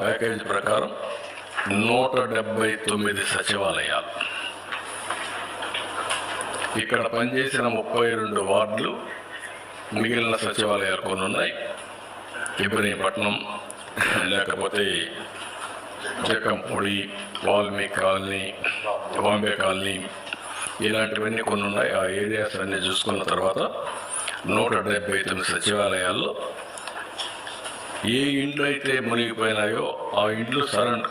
Package ప్రకారం నూట డెబ్బై తొమ్మిది సచివాలయాలు. ఇక్కడ పనిచేసిన ముప్పై రెండు వార్డులు మిగిలిన సచివాలయాలు కొన్ని ఉన్నాయి. ఇబ్రహీంపట్నం లేకపోతే చెక్కంపూడి వాల్మీకి కాలనీ బాంబే కాలనీ ఇలాంటివన్నీ కొన్ని ఉన్నాయి. ఆ ఏరియాస్ అన్నీ చూసుకున్న తర్వాత నూట డెబ్బై తొమ్మిది సచివాలయాల్లో ఏ ఇండ్లు అయితే మునిగిపోయినాయో ఆ ఇండ్లు సరెండర్.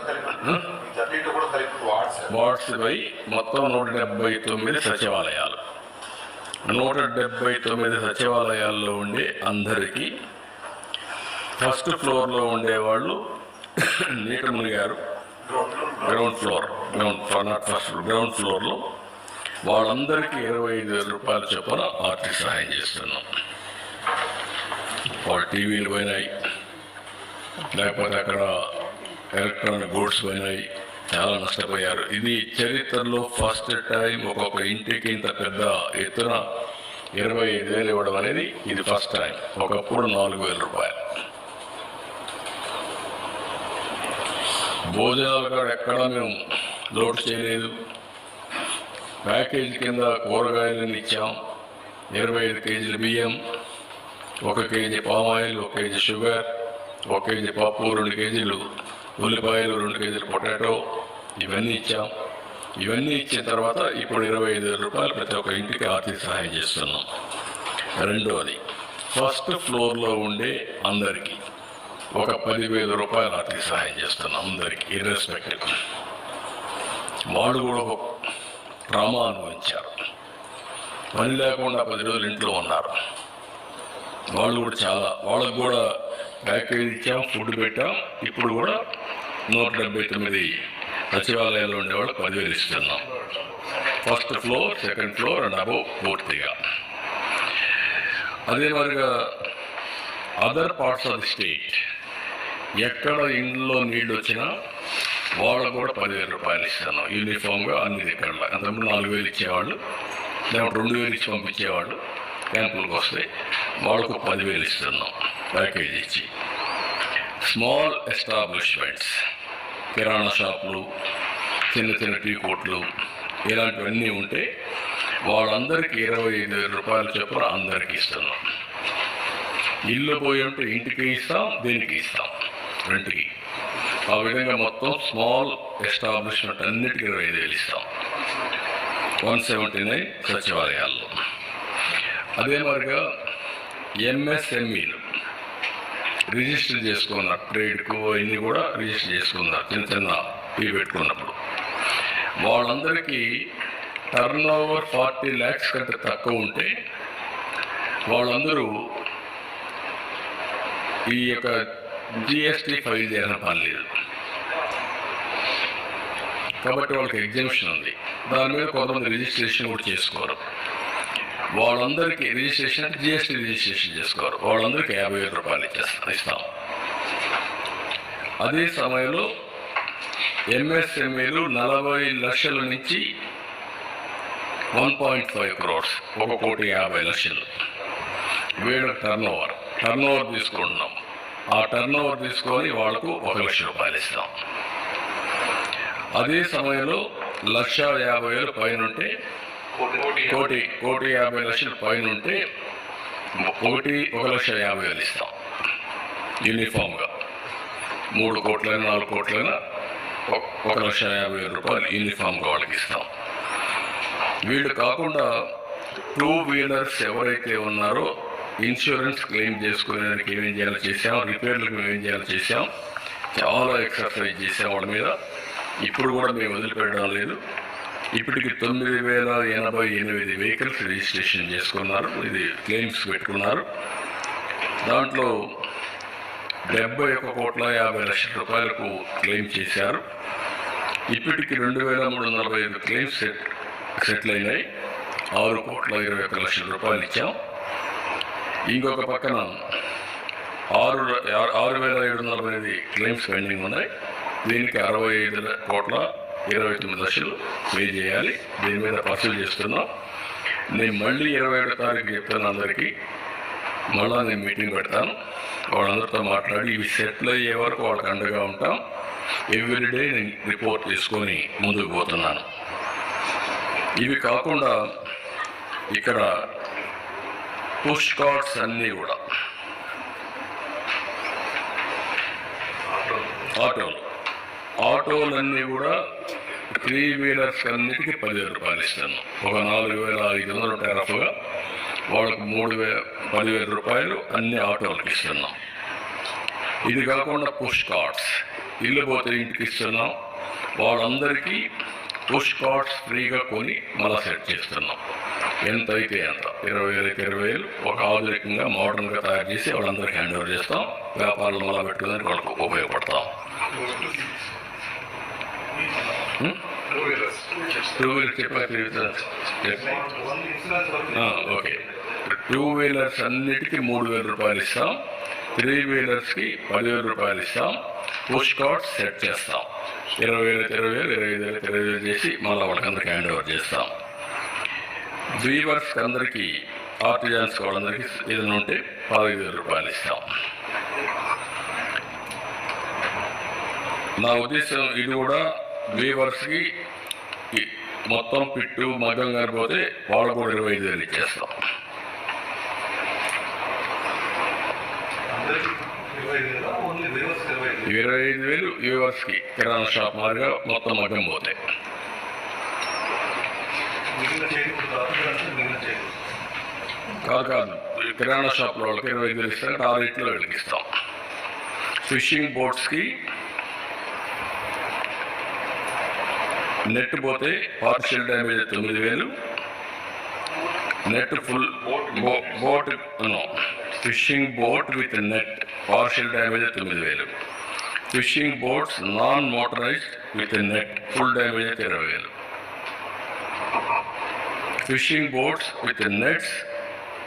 వార్డ్స్ పై మొత్తం నూట డెబ్బై తొమ్మిది సచివాలయాలు. నూట డెబ్బై తొమ్మిది సచివాలయాల్లో ఉండే అందరికీ ఫస్ట్ ఫ్లోర్లో ఉండేవాళ్ళు నీట మునిగారు. Ground floor ground floor not first ground ఫ్లోర్లో వాళ్ళందరికీ ఇరవై ఐదు వేల రూపాయల చొప్పున ఆర్థిక సహాయం చేస్తున్నాం. వాళ్ళ టీవీలు పోయినాయి. లేకపోతే అక్కడ ఎలక్ట్రానిక్ గూడ్స్ పోయినాయి చాలా నష్టపోయారు. ఇది చరిత్రలో ఫస్ట్ టైం ఒక్కొక్క ఇంటికి ఇంత పెద్ద ఎత్తున ఇరవై ఐదు వేలు ఇవ్వడం అనేది ఇది ఫస్ట్ టైం. ఒకప్పుడు నాలుగు వేల రూపాయలు. భోజనాలు కూడా ఎక్కడా మేము లోడ్ చేయలేదు. ప్యాకేజీ కింద కూరగాయలను ఇచ్చాం. ఇరవై ఐదు కేజీల బియ్యం ఒక కేజీ పామాయిల్ ఒక కేజీ షుగర్ ఒక కేజీ పప్పు రెండు కేజీలు ఉల్లిపాయలు రెండు కేజీలు పొటాటో ఇవన్నీ ఇచ్చాం. ఇవన్నీ ఇచ్చిన తర్వాత ఇప్పుడు ఇరవై ఐదు వేల రూపాయలు ప్రతి ఒక్క ఇంటికి ఆర్థిక సహాయం చేస్తున్నాం. రెండోది ఫస్ట్ ఫ్లోర్లో ఉండే అందరికీ ఒక పదివేల రూపాయలు ఆర్థిక సహాయం చేస్తున్నాం అందరికీ ఇర్రెస్పెక్టివ్ వాళ్ళు కూడా ఒక డ్రామా అనుభవించారు. పని లేకుండా పది రోజులు ఇంట్లో ఉన్నారు. వాళ్ళు కూడా చాలా వాళ్ళకు కూడా ప్యాకేజ్ ఇచ్చాం ఫుడ్ పెట్టాం. ఇప్పుడు కూడా నూట డెబ్బై తొమ్మిది సచివాలయాల్లో ఉండేవాళ్ళు పదివేలు ఇస్తున్నాం first floor second floor and above పూర్తిగా. అదే మాదిరిగా other parts of the state ఎక్కడ ఇంట్లో నీళ్ళు వచ్చినా వాళ్ళకు కూడా పదివేల రూపాయలు ఇస్తున్నాం. యూనిఫామ్గా అన్ని దగ్గరలో అంతకుముందు నాలుగు వేలు ఇచ్చేవాళ్ళు లేకపోతే రెండు వేలు ఇచ్చి పంపించేవాళ్ళు క్యాంపులకు వస్తే వాళ్ళకు పదివేలు ఇస్తున్నాం. ప్యాకేజ్ ఇచ్చి స్మాల్ ఎస్టాబ్లిష్మెంట్స్ కిరాణా షాపులు చిన్న చిన్న టీ కోట్లు ఇలాంటివన్నీ ఉంటే వాళ్ళందరికీ ఇరవై ఐదు వేల రూపాయలు చొప్పున అందరికీ ఇస్తున్నాం ఇల్లు పోయి ఉంటే ఇంటికి ఇస్తాం దీనికి ఇస్తాం. రెంట్కి. ఆ విధంగా మొత్తం స్మాల్ ఎస్టాబ్లిష్మెంట్ అన్నిటికీ ఇరవై ఐదు వేలు ఇస్తాం. వన్ సెవెంటీ నైన్ సచివాలయాల్లో. అదే మరిగా ఎంఎస్ఎంఈలు రిజిస్టర్ చేసుకున్నారు ట్రేడ్కు అవన్నీ కూడా రిజిస్టర్ చేసుకున్నారు చిన్న చిన్న ఇవి పెట్టుకున్నప్పుడు. వాళ్ళందరికీ టర్న్ ఓవర్ ఫార్టీ ల్యాక్స్ కంటే తక్కువ ఉంటే వాళ్ళందరూ ఈ యొక్క జిఎస్టీ ఫైల్ చేయాలని పని లేదు. కాబట్టి వాళ్ళకి ఎగ్జిబిషన్ ఉంది. దాని మీద కొంతమంది రిజిస్ట్రేషన్ కూడా చేసుకోరు. వాళ్ళందరికీ రిజిస్ట్రేషన్ అంటే జిఎస్టీ రిజిస్ట్రేషన్ చేసుకోరు. వాళ్ళందరికీ యాభై వేల రూపాయలు ఇచ్చేస్తాం ఇస్తాం. అదే సమయంలో ఎంఎస్ఎంఏలు నలభై లక్షల నుంచి వన్ పాయింట్ ఫైవ్ క్రోర్స్ ఒక కోటి యాభై లక్షలు. వీళ్ళ టర్న్ ఓవర్ టర్న్ ఓవర్ తీసుకుంటున్నాం. ఆ టర్న్ ఓవర్ తీసుకొని వాళ్ళకు ఒక లక్ష రూపాయలు ఇస్తాం. అదే సమయంలో లక్ష యాభై వేలు పైన ఉంటే కోటి కోటి యాభై లక్షల పైన ఉంటే ఒకటి ఒక లక్ష యాభై వేలు ఇస్తాం. యూనిఫామ్గా. మూడు కోట్లైనా నాలుగు కోట్లైనా ఒక- లక్ష యాభై వేల రూపాయలు యూనిఫామ్గా వాళ్ళకి ఇస్తాం. వీళ్ళు కాకుండా టూ వీలర్స్ ఎవరైతే ఉన్నారో ఇన్సూరెన్స్ క్లెయిమ్ చేసుకునేదానికి ఏమేం చేయాలో చేసాం రిపేర్లకు ఏమేం చేయాలో చేసాం చాలా ఎక్సర్సైజ్ చేసాం వాళ్ళ మీద. ఇప్పుడు కూడా మేము వదిలిపెట్టడం లేదు. ఇప్పటికి తొమ్మిది వేల ఎనభై ఎనిమిది వెహికల్స్ రిజిస్ట్రేషన్ చేసుకున్నారు. ఇది క్లెయిమ్స్ పెట్టుకున్నారు. దాంట్లో డెబ్బై ఒక కోట్ల యాభై లక్షల రూపాయలకు క్లెయిమ్ చేశారు. ఇప్పటికి రెండు వేల మూడు నలభై ఐదు క్లెయిమ్స్ సెట్ సెటిల్ అయినాయి. ఆరు కోట్ల ఇరవై ఒక్క లక్షల రూపాయలు ఇచ్చాం. ఇంకొక పక్కన ఆరు ఆరు- ఆరు వేల ఏడు వందల నలభై ఐదు క్లెయిమ్స్ పెండింగ్ ఉన్నాయి. దీనికి అరవై ఐదు కోట్ల ఇరవై తొమ్మిది లక్షలు పే చేయాలి. దీని మీద వసూలు చేస్తున్నాం. నేను మళ్ళీ ఇరవై ఏడో తారీఖు చెప్తాను అందరికీ. మళ్ళా నేను మీటింగ్ పెడతాను. వాళ్ళందరితో మాట్లాడి ఇవి సెటిల్ అయ్యే వరకు వాళ్ళకి అండగా ఉంటాం. ఎవ్రీడే నేను రిపోర్ట్ తీసుకొని ముందుకు పోతున్నాను. ఇవి కాకుండా ఇక్కడ పుష్ కార్డ్స్ అన్నీ కూడా. ఆటోలు. ఆటోలన్నీ కూడా త్రీ వీలర్స్ అన్నిటికీ పదివేల రూపాయలు ఇస్తాను ఒక నాలుగు వేల ఐదు వందల టెరఫ్గా వాళ్ళకు మూడు వే పదివేల రూపాయలు అన్ని ఆటోలకు ఇస్తున్నాం ఇది కాకుండా పుష్ కార్డ్స్. ఇల్లు పోతే ఇంటికి ఇస్తున్నాం వాళ్ళందరికీ పుష్ కార్డ్స్ ఫ్రీగా కొని మళ్ళా సెట్ చేస్తున్నాం ఎంత అయితే ఎంత. ఇరవై వేలకి ఇరవై వేలు. ఒక ఆధునికంగా మోడర్న్గా తయారు చేసి వాళ్ళందరికీ హ్యాండ్ ఓవర్ చేస్తాం. వ్యాపారాలు మళ్ళా పెట్టుకోవడానికి వాళ్ళకు ఉపయోగపడతాం టూ వీలర్స్ టూ వీలర్ వరకు ఓకే టూ వీలర్స్ అన్నిటికీ మూడు వేల రూపాయలు ఇస్తాం. త్రీ వీలర్స్కి పదివేల రూపాయలు ఇస్తాం. పుష్ కార్డ్స్ సెట్ చేస్తాం. ఇరవై వేలు ఇరవై వేలు ఇరవై ఐదు వేలు ఇరవై వేలు చేసి మళ్ళీ వాళ్ళకందరికి హ్యాండ్ ఓవర్ చేస్తాం. వీవర్స్ అందరికీ ఆర్టిజన్స్ వాళ్ళందరికీ ఏదైనా ఉంటే పదహైదు వేల రూపాయలు ఇస్తాం. నా ఉద్దేశం ఇది కూడా వీవర్స్కి మొత్తం పిట్టు మగ్గం కనిపోతే వాళ్ళు కూడా ఇరవై ఐదు వేలు ఇచ్చేస్తాం. ఇరవై ఐదు వేలు వ్యూవర్స్కి కిరాణా షాప్ మాదిరిగా మొత్తం మగ్గం పోతాయి కాదు కాదు కిరాణా షాప్లో వాళ్ళకి ఇరవై ఐదు వేలు ఇస్తారంటే ఆ రేట్లో వీళ్ళకి ఫిషింగ్ బోట్స్కి నెట్ పోతే పార్షియల్ డ్యామేజ్ తొమ్మిది వేలు net full boat fishing boat with net partial damage తొమ్మిది వేలు fishing boats non motorised with net full damage ఇరవై వేలు fishing boats with nets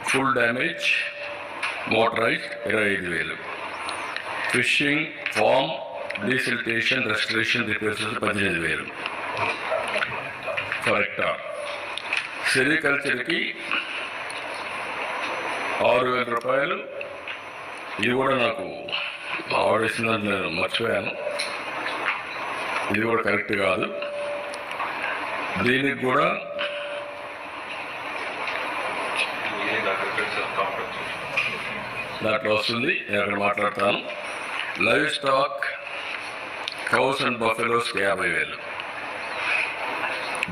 full damage motorised ఇరవై ఐదు వేలు fishing farm desiltation restoration repairs పద్దెనిమిది వేలు కరెక్టా. సెరికల్చర్కి ఆరు వేల రూపాయలు. ఇది కూడా నాకు ఆడేసిందని నేను మర్చిపోయాను. ఇది కూడా కరెక్ట్ కాదు. దీనికి కూడా దాంట్లో వస్తుంది. నేను అక్కడ మాట్లాడతాను. లైవ్ స్టాక్ కౌస్ అండ్ బఫెలోస్కి యాభై వేలు.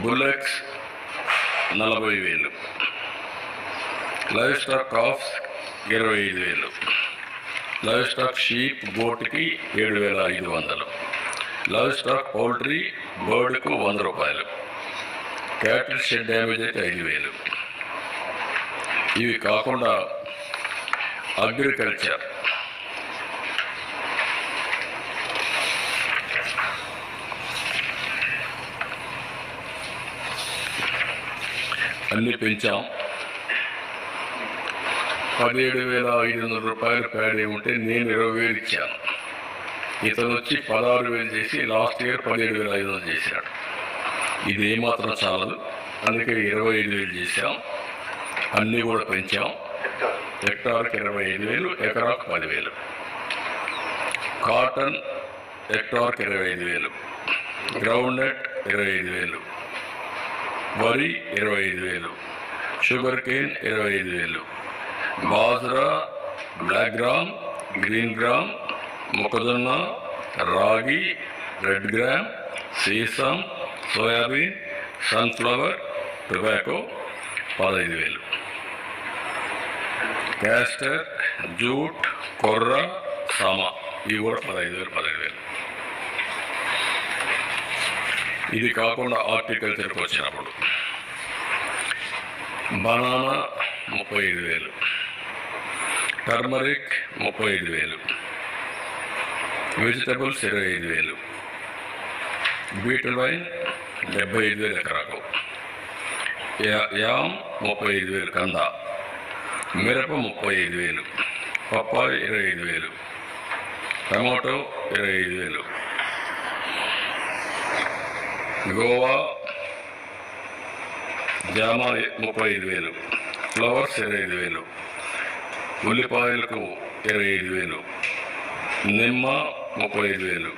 బుల్లెక్స్ నలభై వేలు. లైవ్ స్టాక్ కాఫ్స్ ఇరవై ఐదు వేలు. లైవ్ స్టాక్ షీప్ బోట్కి ఏడు వేల ఐదు వందలు. లైవ్ స్టాక్ పౌల్ట్రీ బర్డ్కు వంద రూపాయలు. క్యాటిల్ షెడ్ డ్యామేజ్ అయితే ఐదు వేలు. ఇవి కాకుండా అగ్రికల్చర్. అన్ని పెంచాం. పదిహేడు వేల ఐదు వందల రూపాయలు ప్యాడీ ఉంటే నేను ఇరవై వేలు ఇచ్చాను. ఇతను వచ్చి పదహారు వేలు చేసి లాస్ట్ ఇయర్ పదిహేడు వేల ఐదు వందలు చేశాడు. ఇది ఏమాత్రం చాలదు. అందుకే ఇరవై ఐదు వేలు చేశాం. అన్నీ కూడా పెంచాం. హెక్టార్కి ఇరవై ఐదు వేలు ఎకరాకు పదివేలు. కాటన్ హెక్టార్కి ఇరవై ఐదు వేలు. గ్రౌండ్ నెట్ ఇరవై ఐదు వేలు. వరి ఇరవై ఐదు వేలు షుగర్ కేన్ ఇరవై ఐదు వేలు bajra black gram green gram మొక్కజొన్న రాగి రెడ్ గ్రామ్ సీసం సోయాబీన్ సన్ఫ్లవర్ టొబాకో పదహైదు వేలు. క్యాస్టర్ జూట్ కొర్ర సామా ఇవి కూడా పదహైదు వేలు పదహైదు వేలు. ఇది కాకుండా హార్టికల్చర్కి వచ్చినప్పుడు బనానా ముప్పై ఐదు వేలు. టర్మరిక్ ముప్పై ఐదు వేలు. వెజిటబుల్స్ ఇరవై ఐదు వేలు. బీటల్ వైన్ డెబ్బై ఐదు వేలు ఎకరాకు. యామ్ ముప్పై ఐదు వేలు. కంద. మిరప ముప్పై ఐదు వేలు. పప్పాయ ఇరవై ఐదు వేలు. టమాటో ఇరవై ఐదు వేలు. గోవా జామ ముప్పై ఐదు వేలు ఫ్లవర్స్ ఇరవై ఐదు వేలు ఉల్లిపాయలకు ఇరవై ఐదు వేలు నిమ్మ ముప్పై ఐదు వేలు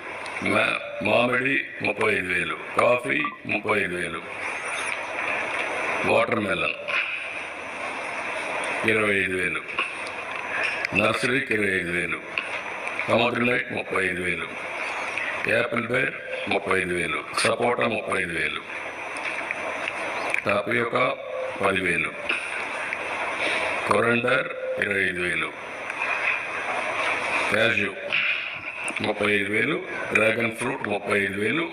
మా- మామిడి ముప్పై ఐదు వేలు కాఫీ ముప్పై ఐదు వేలు వాటర్ మెలన్ ఇరవై ఐదు వేలు నర్సరీకి ఇరవై ఐదు వేలు టమాటోనైట్ ముప్పై ఐదు వేలు యాపిల్ బేర్ ముప్పై ఐదు వేలు. సపోటా ముప్పై ఐదు వేలు. టాపియోక పదివేలు. కొరండర్ ఇరవై ఐదు వేలు. క్యాష్యూ ముప్పై ఐదు వేలు. డ్రాగన్ ఫ్రూట్ ముప్పై ఐదు వేలు.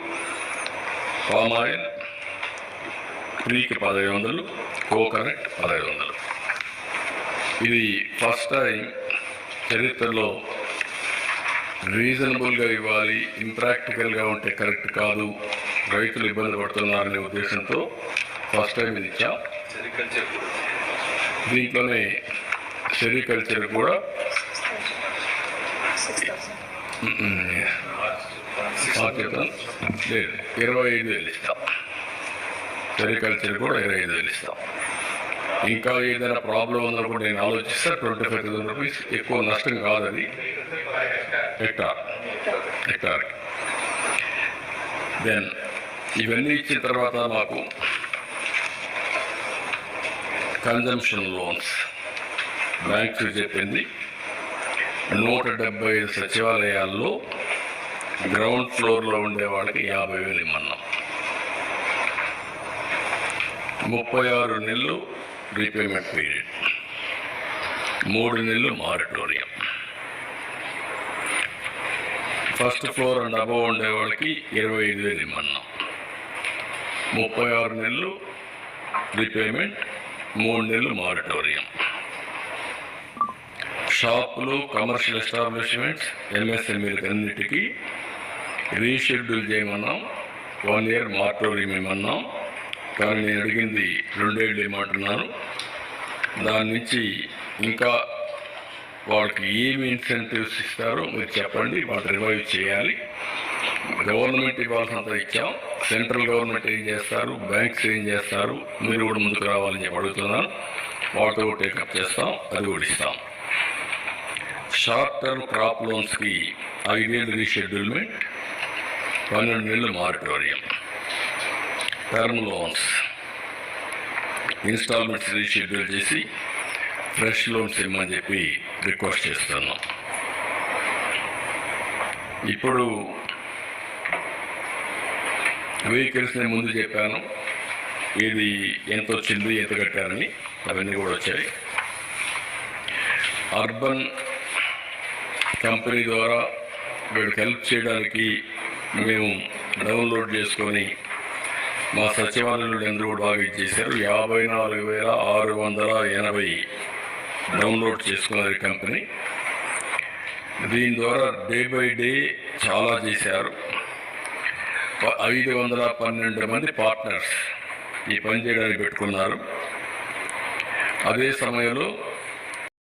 పామ్ ఆయిల్ ట్రీకి పదహైదు వందలు. కోకోనట్ పదహైదు వందలు. ఇది ఫస్ట్ టైం చరిత్రలో రీజనబుల్గా ఇవ్వాలి ఇంప్రాక్టికల్గా ఉంటే కరెక్ట్ కాదు రైతులు ఇబ్బంది పడుతున్నారనే ఉద్దేశంతో ఫస్ట్ టైం ఇది ఇచ్చాం. దీంట్లోనే సెరికల్చర్ కూడా లేదు ఇరవై ఐదు వేలు ఇస్తాం. సెరికల్చర్ కూడా ఇరవై ఐదు వేలు ఇస్తాం. ఇంకా ఏదైనా ప్రాబ్లం ఉందనుకుంటే నేను ఆలోచిస్తే ట్వంటీ ఫైవ్ థౌసండ్ రూపీస్ ఎక్కువ నష్టం కాదు అది. Hectare hectare. దెన్ ఇవన్నీ ఇచ్చిన తర్వాత మాకు కన్జంప్షన్ లోన్స్ బ్యాంక్స్ చెప్పింది నూట డెబ్బై ఐదు సచివాలయాల్లో గ్రౌండ్ ఫ్లోర్లో ఉండే వాళ్ళకి యాభై వేలు ఇమ్మన్నాం. ముప్పై ఆరు నెలలు రీపేమెంట్ పీరియడ్ మూడు నెలలు moratorium first floor and above ఉండే వాళ్ళకి ఇరవై ఐదు వేలు ఇమ్మన్నాం. ముప్పై ఆరు నెలలు రీపేమెంట్ మూడు నెలలు మారిటోరియం షాపులు కమర్షియల్ ఎస్టాబ్లిష్మెంట్స్ ఎంఎస్ఎంఈలకు అన్నిటికీ రీషెడ్యూల్ చేయమన్నాం. వన్ ఇయర్ మారిటోరియం ఇమ్మన్నాం. కానీ నేను అడిగింది రెండేళ్ళు ఇమ్మంటున్నాను దాని నుంచి ఇంకా వాళ్ళకి ఏమి ఇన్సెంటివ్స్ ఇస్తారో మీరు చెప్పండి వాళ్ళు రివైవ్ చేయాలి. గవర్నమెంట్ ఇవ్వాల్సినంత ఇచ్చాం. సెంట్రల్ గవర్నమెంట్ ఏం చేస్తారు? బ్యాంక్స్ ఏం చేస్తారు? మీరు కూడా ముందుకు రావాలని చెప్పి అడుగుతున్నాను. వాళ్ళతో టేకప్ చేస్తాం అది కూడా ఇస్తాం. షార్ట్ టర్మ్ క్రాప్ లోన్స్కి ఐదేళ్ళు రీషెడ్యూల్మెంట్ పన్నెండు నెలలు moratorium term loans instalments reschedule చేసి ఫ్రెష్ లోన్స్ ఇమ్మని చెప్పి రిక్వెస్ట్ చేస్తున్నాం ఇప్పుడు వెహికల్స్ నేను ముందు చెప్పాను. ఇది ఎంత వచ్చింది ఎంత కట్టారని అవన్నీ కూడా వచ్చాయి. అర్బన్ కంపెనీ ద్వారా వీళ్ళకి హెల్ప్ చేయడానికి మేము డౌన్లోడ్ చేసుకొని మా సచివాలయంలో అందరూ కూడా బాగా ఇచ్చేశారు యాభై నాలుగు వేల ఆరు వందల ఎనభై డౌన్లోడ్ చేసుకున్నది ఈ కంపెనీ. దీని ద్వారా డే బై డే చాలా చేశారు. ఐదు వందల పన్నెండు మంది పార్ట్నర్స్ ఈ పని చేయడానికి పెట్టుకున్నారు. అదే సమయంలో